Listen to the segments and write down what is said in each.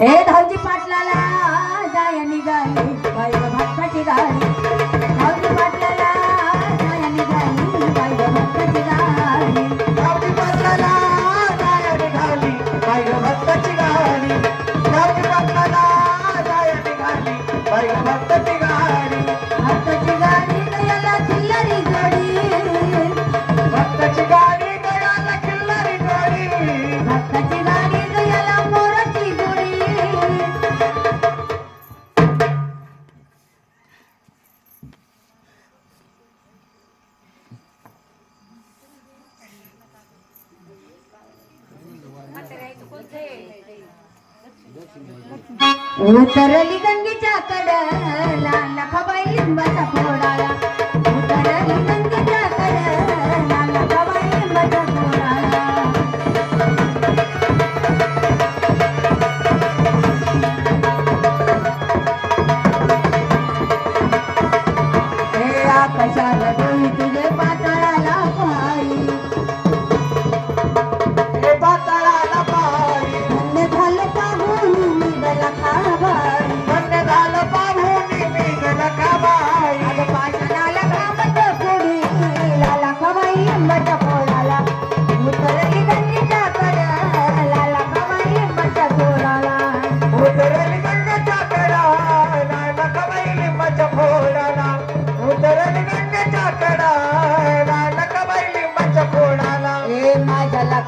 हे धावजी पाटलाला जाय निघाली बाई भक्ताची गाडी. उतरली गंगीच्या कडला नखाबाई लिंबाचा फोडाला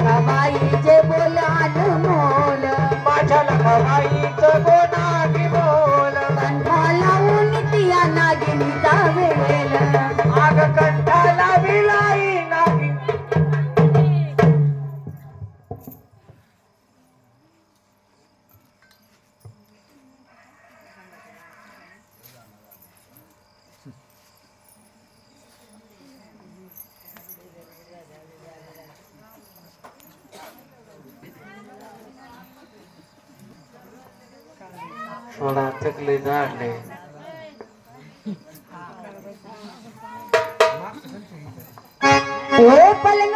बाईचे बोल थोडा तकले झाडले ओ पलंग